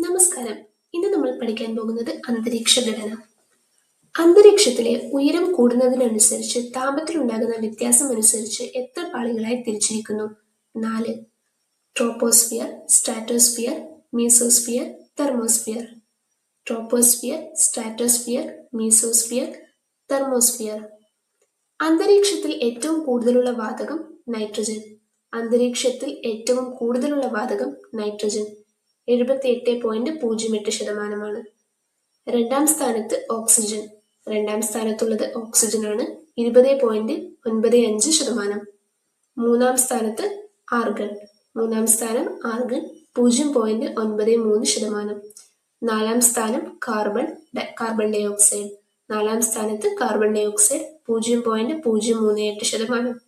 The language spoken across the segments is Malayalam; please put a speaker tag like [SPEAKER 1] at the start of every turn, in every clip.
[SPEAKER 1] നമസ്കാരം. ഇന്ന് നമ്മൾ പഠിക്കാൻ പോകുന്നത് അന്തരീക്ഷ ഘടന. അന്തരീക്ഷത്തിലെ ഉയരം കൂടുന്നതിനനുസരിച്ച് താപത്തിലുണ്ടാകുന്ന വ്യത്യാസം അനുസരിച്ച് എത്ര പാളികളായി തിരിച്ചിരിക്കുന്നു? നാല്. Troposphere stratosphere mesosphere thermosphere. Troposphere stratosphere mesosphere thermosphere. അന്തരീക്ഷത്തിൽ ഏറ്റവും കൂടുതലുള്ള വാതകം നൈട്രജൻ. അന്തരീക്ഷത്തിൽ ഏറ്റവും കൂടുതലുള്ള വാതകം നൈട്രജൻ. എഴുപത്തി എട്ട് പോയിന്റ് പൂജ്യം എട്ട് ശതമാനമാണ്. രണ്ടാം സ്ഥാനത്ത് ഓക്സിജൻ രണ്ടാം സ്ഥാനത്തുള്ളത് ഓക്സിജനാണ് ഇരുപത് പോയിന്റ് ഒൻപത് അഞ്ച് ശതമാനം. മൂന്നാം സ്ഥാനത്ത് ആർഗൺ മൂന്നാം സ്ഥാനം ആർഗൺ പൂജ്യം പോയിന്റ് ഒൻപത് മൂന്ന് ശതമാനം. നാലാം സ്ഥാനം കാർബൺ കാർബൺ ഡൈ ഓക്സൈഡ് നാലാം സ്ഥാനത്ത് കാർബൺ ഡൈ ഓക്സൈഡ് പൂജ്യം പോയിന്റ് പൂജ്യം മൂന്ന് എട്ട് ശതമാനം.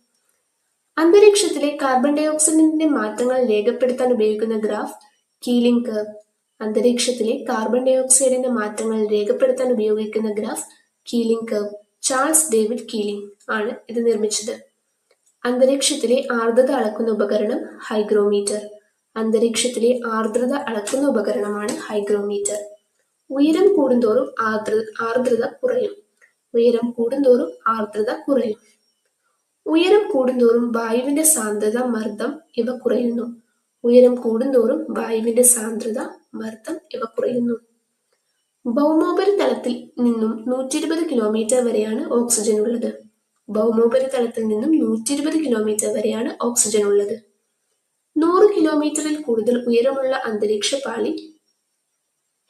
[SPEAKER 1] അന്തരീക്ഷത്തിലെ കാർബൺ ഡൈ ഓക്സൈഡിന്റെ മാറ്റങ്ങൾ രേഖപ്പെടുത്താൻ ഉപയോഗിക്കുന്ന ഗ്രാഫ് കീലിംഗ് കർവ്. അന്തരീക്ഷത്തിലെ കാർബൺ ഡൈ ഓക്സൈഡിന്റെ മാറ്റങ്ങൾ രേഖപ്പെടുത്താൻ ഉപയോഗിക്കുന്ന graph Keeling curve. Charles David Keeling ആണ് ഇത് നിർമ്മിച്ചത്. അന്തരീക്ഷത്തിലെ ആർദ്രത അളക്കുന്ന ഉപകരണം ഹൈഗ്രോമീറ്റർ. അന്തരീക്ഷത്തിലെ ആർദ്രത അളക്കുന്ന ഉപകരണമാണ് ഹൈഗ്രോമീറ്റർ. ഉയരം കൂടുന്തോറും ആർദ്ര ആർദ്രത കുറയും. ഉയരം കൂടുന്തോറും ആർദ്രത കുറയും. ഉയരം കൂടുന്തോറും വായുവിന്റെ സാന്ദ്രത മർദ്ദം ഇവ കുറയുന്നു. ഉയരം കൂടുന്തോറും വായുവിന്റെ സാന്ദ്രത മർദ്ദം ഇവ കുറയുന്നു. ഭൗമോപരിതലത്തിൽ നിന്നും നൂറ്റി ഇരുപത് കിലോമീറ്റർ വരെയാണ് ഓക്സിജൻ ഉള്ളത്. ഭൗമോപരിതലത്തിൽ നിന്നും നൂറ്റി ഇരുപത് കിലോമീറ്റർ വരെയാണ് ഓക്സിജൻ ഉള്ളത്. നൂറ് കിലോമീറ്ററിൽ കൂടുതൽ ഉയരമുള്ള അന്തരീക്ഷ പാളി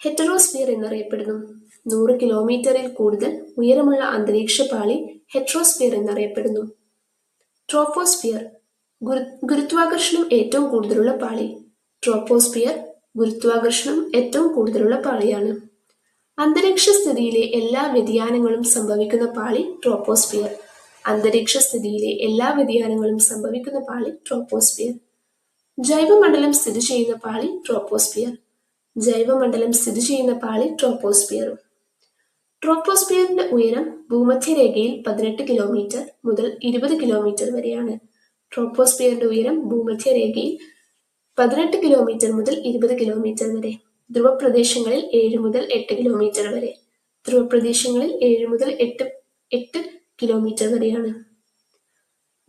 [SPEAKER 1] ഹെറ്ററോസ്ഫിയർ എന്നറിയപ്പെടുന്നു. നൂറ് കിലോമീറ്ററിൽ കൂടുതൽ ഉയരമുള്ള അന്തരീക്ഷ പാളി ഹെട്രോസ്ഫിയർ എന്നറിയപ്പെടുന്നു. ട്രോപ്പോസ്ഫിയർ ഗുരുത്വാകർഷണം ഏറ്റവും കൂടുതലുള്ള പാളി. ട്രോപ്പോസ്പിയർ ഗുരുത്വാകർഷണം ഏറ്റവും കൂടുതലുള്ള പാളിയാണ്. അന്തരീക്ഷ സ്ഥിതിയിലെ എല്ലാ വ്യതിയാനങ്ങളും സംഭവിക്കുന്ന പാളി ട്രോപ്പോസ്പിയർ അന്തരീക്ഷ സ്ഥിതിയിലെ എല്ലാ വ്യതിയാനങ്ങളും സംഭവിക്കുന്ന പാളി ട്രോപ്പോസ്പിയർ ജൈവമണ്ഡലം സ്ഥിതി ചെയ്യുന്ന പാളി ട്രോപ്പോസ്പിയർ ജൈവമണ്ഡലം സ്ഥിതി ചെയ്യുന്ന പാളി ട്രോപ്പോസ്ഫിയർ ട്രോപ്പോസ്പിയറിന്റെ ഉയരം ഭൂമധ്യരേഖയിൽ പതിനെട്ട് കിലോമീറ്റർ മുതൽ ഇരുപത് കിലോമീറ്റർ വരെയാണ്. ട്രോപ്പോസ്ഫിയറിന്റെ ഉയരം ഭൂമധ്യരേഖയിൽ പതിനെട്ട് കിലോമീറ്റർ മുതൽ ഇരുപത് കിലോമീറ്റർ വരെ. ധ്രുവപ്രദേശങ്ങളിൽ ഏഴ് മുതൽ എട്ട് കിലോമീറ്റർ വരെ. ധ്രുവപ്രദേശങ്ങളിൽ ഏഴ് മുതൽ എട്ട് എട്ട് കിലോമീറ്റർ വരെയാണ്.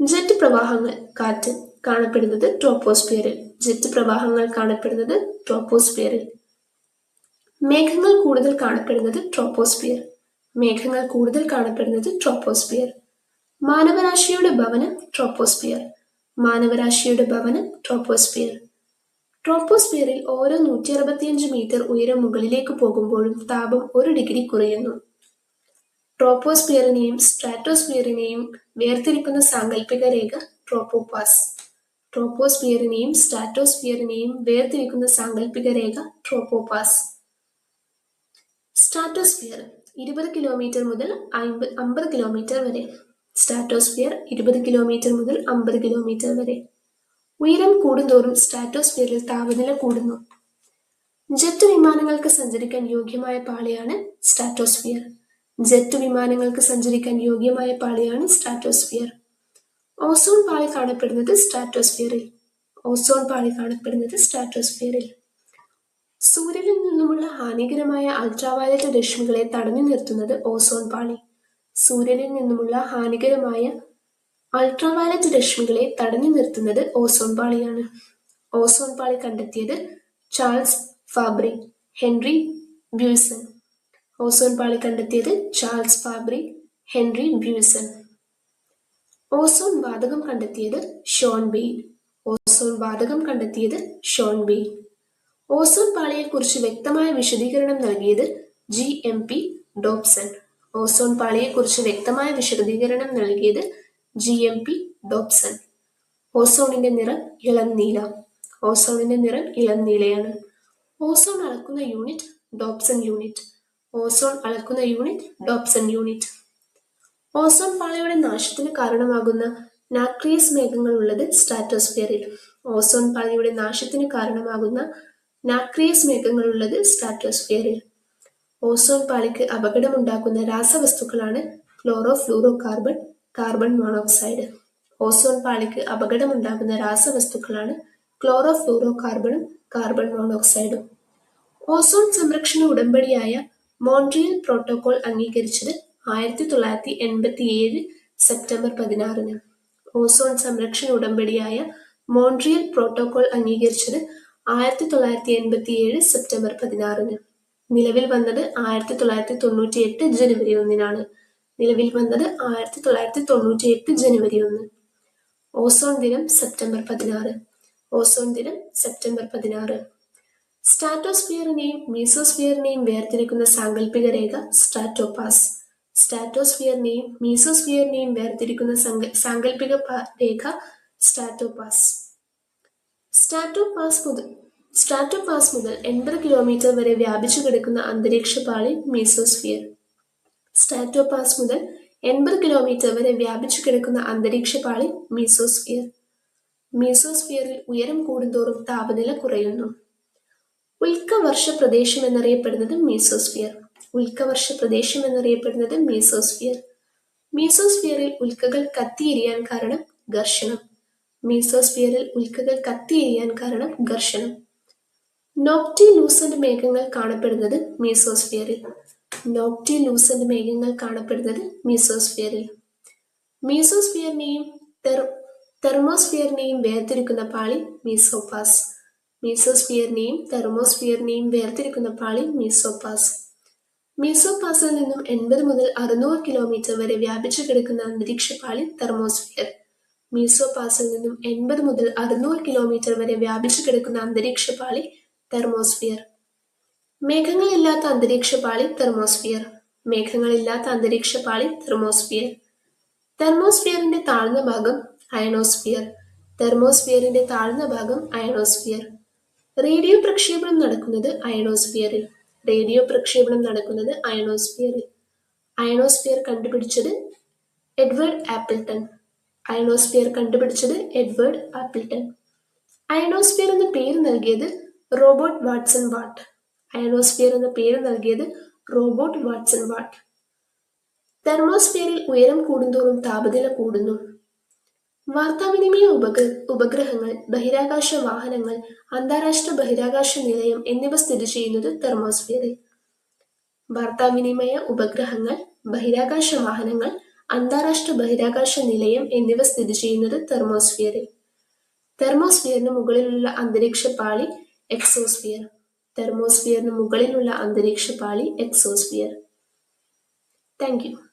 [SPEAKER 1] ജെറ്റ് പ്രവാഹങ്ങൾ കാറ്റ് കാണപ്പെടുന്നത് ട്രോപ്പോസ്ഫിയറിൽ ജെറ്റ് പ്രവാഹങ്ങൾ കാണപ്പെടുന്നത് ട്രോപ്പോസ്ഫിയറിൽ മേഘങ്ങൾ കൂടുതൽ കാണപ്പെടുന്നത് ട്രോപ്പോസ്ഫിയർ മേഘങ്ങൾ കൂടുതൽ കാണപ്പെടുന്നത് ട്രോപ്പോസ്ഫിയർ മാനവരാശിയുടെ ഭവനം ട്രോപ്പോസ്ഫിയർ. മാനവരാശിയുടെ ഭവനം ട്രോപ്പോസ്ഫിയർ. ട്രോപ്പോസ്ഫിയറിൽ ഓരോ നൂറ്റി അറുപത്തിയഞ്ച് മീറ്റർ ഉയരം മുകളിലേക്ക് പോകുമ്പോഴും താപം ഒരു ഡിഗ്രി കുറയുന്നു. ട്രോപ്പോസ്ഫിയറിനെയും സ്ട്രാറ്റോസ്ഫിയറിനെയും വേർതിരിക്കുന്ന സാങ്കല്പിക രേഖ ട്രോപ്പോപാസ്. ട്രോപ്പോസ്ഫിയറിനെയും സ്ട്രാറ്റോസ്ഫിയറിനെയും വേർതിരിക്കുന്ന സാങ്കല്പിക രേഖ ട്രോപ്പോപാസ്. സ്ട്രാറ്റോസ്ഫിയർ ഇരുപത് കിലോമീറ്റർ മുതൽ അമ്പത് കിലോമീറ്റർ വരെ സ്ട്രാറ്റോസ്ഫിയർ ഇരുപത് കിലോമീറ്റർ മുതൽ അമ്പത് കിലോമീറ്റർ വരെ. ഉയരം കൂടുന്തോറും സ്ട്രാറ്റോസ്ഫിയറിൽ താപനില കൂടുന്നു. ജെറ്റ് വിമാനങ്ങൾക്ക് സഞ്ചരിക്കാൻ യോഗ്യമായ പാളിയാണ് സ്ട്രാറ്റോസ്ഫിയർ. ജെറ്റ് വിമാനങ്ങൾക്ക് സഞ്ചരിക്കാൻ യോഗ്യമായ പാളിയാണ് സ്ട്രാറ്റോസ്ഫിയർ. ഓസോൺ പാളി കാണപ്പെടുന്നത് സ്ട്രാറ്റോസ്ഫിയറിൽ. ഓസോൺ പാളി കാണപ്പെടുന്നത് സ്ട്രാറ്റോസ്ഫിയറിൽ. സൂര്യനിൽ നിന്നുമുള്ള ഹാനികരമായ അൾട്രാവയലറ്റ് രശ്മികളെ തടഞ്ഞു നിർത്തുന്നത് ഓസോൺ പാളി. സൂര്യനിൽ നിന്നുമുള്ള ഹാനികരമായ അൾട്രാവയലറ്റ് രശ്മികളെ തടഞ്ഞു നിർത്തുന്നത് ഓസോൺ പാളിയാണ്. ഓസോൺ പാളി കണ്ടെത്തിയത് Charles Fabry Henri Buisson. Ozone പാളി കണ്ടെത്തിയത് Charles Fabry Henri Buisson. Ozone വാതകം കണ്ടെത്തിയത് ഷോൺ ബെയിൽ ഓസോൺ വാതകം കണ്ടെത്തിയത് ഷോൺ ബെയിൽ ഓസോൺ പാളിയെക്കുറിച്ച് വ്യക്തമായ വിശദീകരണം നൽകിയത് G M P Dobson ozone പാളിയെക്കുറിച്ച് വ്യക്തമായ വിശദീകരണം നൽകിയത് ജി എം പി ഡോപ്സൺ ഓസോണിന്റെ നിറം ഇളം നീല. ഓസോണിന്റെ നിറം ഇളം നീലയാണ്. ഓസോൺ അളക്കുന്ന യൂണിറ്റ് ഡോപ്സൺ യൂണിറ്റ്. ഓസോൺ അളക്കുന്ന യൂണിറ്റ് ഡോപ്സൺ യൂണിറ്റ്. ഓസോൺ പാളിയുടെ നാശത്തിന് കാരണമാകുന്ന നാക്രിയസ് മേഘങ്ങൾ ഉള്ളത് സ്ട്രാറ്റോസ്ഫിയറിൽ. ഓസോൺ പാളിയുടെ നാശത്തിന് കാരണമാകുന്ന നാക്രിയസ് മേഘങ്ങൾ ഉള്ളത് സ്ട്രാറ്റോസ്ഫിയറിൽ. ഓസോൺ പാളിക്ക് അപകടമുണ്ടാക്കുന്ന രാസവസ്തുക്കളാണ് chloro fluoro carbon carbon monoxide. Ozone പാളിക്ക് അപകടമുണ്ടാക്കുന്ന രാസവസ്തുക്കളാണ് ക്ലോറോ ഫ്ലൂറോ കാർബണും കാർബൺ മോണോക്സൈഡും. ഓസോൺ സംരക്ഷണ ഉടമ്പടിയായ മോൺട്രിയൽ പ്രോട്ടോകോൾ അംഗീകരിച്ചത് ആയിരത്തി തൊള്ളായിരത്തി എൺപത്തി ഏഴ് സെപ്റ്റംബർ പതിനാറിന്. ഓസോൺ സംരക്ഷണ ഉടമ്പടിയായ മോൺട്രിയൽ പ്രോട്ടോകോൾ അംഗീകരിച്ചത് ആയിരത്തി തൊള്ളായിരത്തി എൺപത്തി ഏഴ് സെപ്റ്റംബർ പതിനാറിന്. നിലവിൽ വന്നത് ആയിരത്തി തൊള്ളായിരത്തി തൊണ്ണൂറ്റി എട്ട് ജനുവരി ഒന്നിനാണ്. നിലവിൽ വന്നത് ആയിരത്തി തൊള്ളായിരത്തി തൊണ്ണൂറ്റി എട്ട് ജനുവരി ഒന്ന്. ഓസോൺ ദിനം സെപ്റ്റംബർ പതിനാറ്. ഓസോൺ ദിനം സെപ്റ്റംബർ പതിനാറ്. സ്റ്റാറ്റോസ്ഫിയറിനെയും മീസോസ്ഫിയറിനെയും വേർതിരിക്കുന്ന സാങ്കല്പിക രേഖ സ്ട്രാറ്റോപാസ് സ്റ്റാറ്റോസ്ഫിയറിനെയും മീസോസ്ഫിയറിനെയും വേർതിരിക്കുന്ന സങ്ക- സാങ്കല്പിക രേഖ സ്റ്റാറ്റോപാസ്. സ്റ്റാറ്റോപാസ് സ്ട്രാറ്റോപാസ് മുതൽ സ്ട്രാറ്റോപാസ് മുതൽ എൺപത് കിലോമീറ്റർ വരെ വ്യാപിച്ചു കിടക്കുന്ന അന്തരീക്ഷ പാളി മീസോസ്ഫിയർ. സ്ട്രാറ്റോപാസ് മുതൽ എൺപത് കിലോമീറ്റർ വരെ വ്യാപിച്ചു കിടക്കുന്ന അന്തരീക്ഷ പാളി മീസോസ്ഫിയർ. മീസോസ്ഫിയറിൽ ഉയരം കൂടുന്തോറും താപനില കുറയുന്നു. ഉൽക്കവർഷ പ്രദേശം എന്നറിയപ്പെടുന്നത് മീസോസ്ഫിയർ. ഉൽക്കവർഷ പ്രദേശം എന്നറിയപ്പെടുന്നത് മീസോസ്ഫിയർ. മീസോസ്ഫിയറിൽ ഉൽക്കകൾ കത്തിയെരിയാൻ കാരണം ഘർഷണം. മീസോസ്ഫിയറിൽ ഉൽക്കകൾ കത്തിയെരിയാൻ കാരണം ഘർഷണം. നോക്ടി ലൂസന്റ് മേഘങ്ങൾ കാണപ്പെടുന്നത് മീസോസ്ഫിയറിൽ നോക്ടി ലൂസന്റ് മേഘങ്ങൾ കാണപ്പെടുന്നത് മീസോസ്ഫിയറിൽ മീസോസ്ഫിയറിനെയും തെർ- തെർമോസ്ഫിയറിനെയും വേർതിരിക്കുന്ന പാളി മീസോപാസ് മീസോസ്ഫിയറിനെയും തെർമോസ്ഫിയറിനെയും വേർതിരിക്കുന്ന പാളി മീസോപാസ് മീസോപാസിൽ നിന്നും എൺപത് മുതൽ അറുന്നൂറ് കിലോമീറ്റർ വരെ വ്യാപിച്ചു കിടക്കുന്ന അന്തരീക്ഷ പാളി തെർമോസ്ഫിയർ മീസോപാസിൽ നിന്നും എൺപത് മുതൽ അറുന്നൂറ് കിലോമീറ്റർ വരെ വ്യാപിച്ചു കിടക്കുന്ന അന്തരീക്ഷ പാളി തെർമോസ്ഫിയർ. മേഘങ്ങളില്ലാത്ത അന്തരീക്ഷ പാളി തെർമോസ്ഫിയർ. മേഘങ്ങളില്ലാത്ത അന്തരീക്ഷ പാളി തെർമോസ്ഫിയർ. തെർമോസ്ഫിയറിന്റെ താഴ്ന്ന ഭാഗം അയണോസ്ഫിയർ. തെർമോസ്ഫിയറിന്റെ താഴ്ന്ന ഭാഗം അയണോസ്ഫിയർ. റേഡിയോ പ്രക്ഷേപണം നടക്കുന്നത് അയണോസ്ഫിയറിൽ. റേഡിയോ പ്രക്ഷേപണം നടക്കുന്നത് അയണോസ്ഫിയറിൽ. അയണോസ്ഫിയർ കണ്ടുപിടിച്ചത് എഡ്വേർഡ് ആപ്പിൾട്ടൺ. അയണോസ്ഫിയർ കണ്ടുപിടിച്ചത് എഡ്വേർഡ് ആപ്പിൾട്ടൺ. അയണോസ്ഫിയർ എന്ന പേര് നൽകിയത് റോബോട്ട് വാട്സൺ വാട്ട്. അയണോസ്ഫിയർ എന്ന പേര് നൽകിയത് റോബോട്ട് വാട്സൺ വാട്ട്. തെർമോസ്ഫിയറിൽ ഉയരം കൂടുന്തോറും താപനില കൂടുന്നു. വാർത്താവിനിമയ ഉപഗ്ര ഉപഗ്രഹങ്ങൾ ബഹിരാകാശ വാഹനങ്ങൾ അന്താരാഷ്ട്ര ബഹിരാകാശ നിലയം എന്നിവ സ്ഥിതി ചെയ്യുന്നത് തെർമോസ്ഫിയറിൽ. വാർത്താവിനിമയ ഉപഗ്രഹങ്ങൾ ബഹിരാകാശ വാഹനങ്ങൾ അന്താരാഷ്ട്ര ബഹിരാകാശ നിലയം എന്നിവ സ്ഥിതി ചെയ്യുന്നത് തെർമോസ്ഫിയറിൽ. തെർമോസ്ഫിയറിന് മുകളിലുള്ള അന്തരീക്ഷ പാളി എക്സോസ്ഫിയർ. തെർമോസ്ഫിയറിന് മുകളിലുള്ള അന്തരീക്ഷ പാളി എക്സോസ്ഫിയർ. Thank you.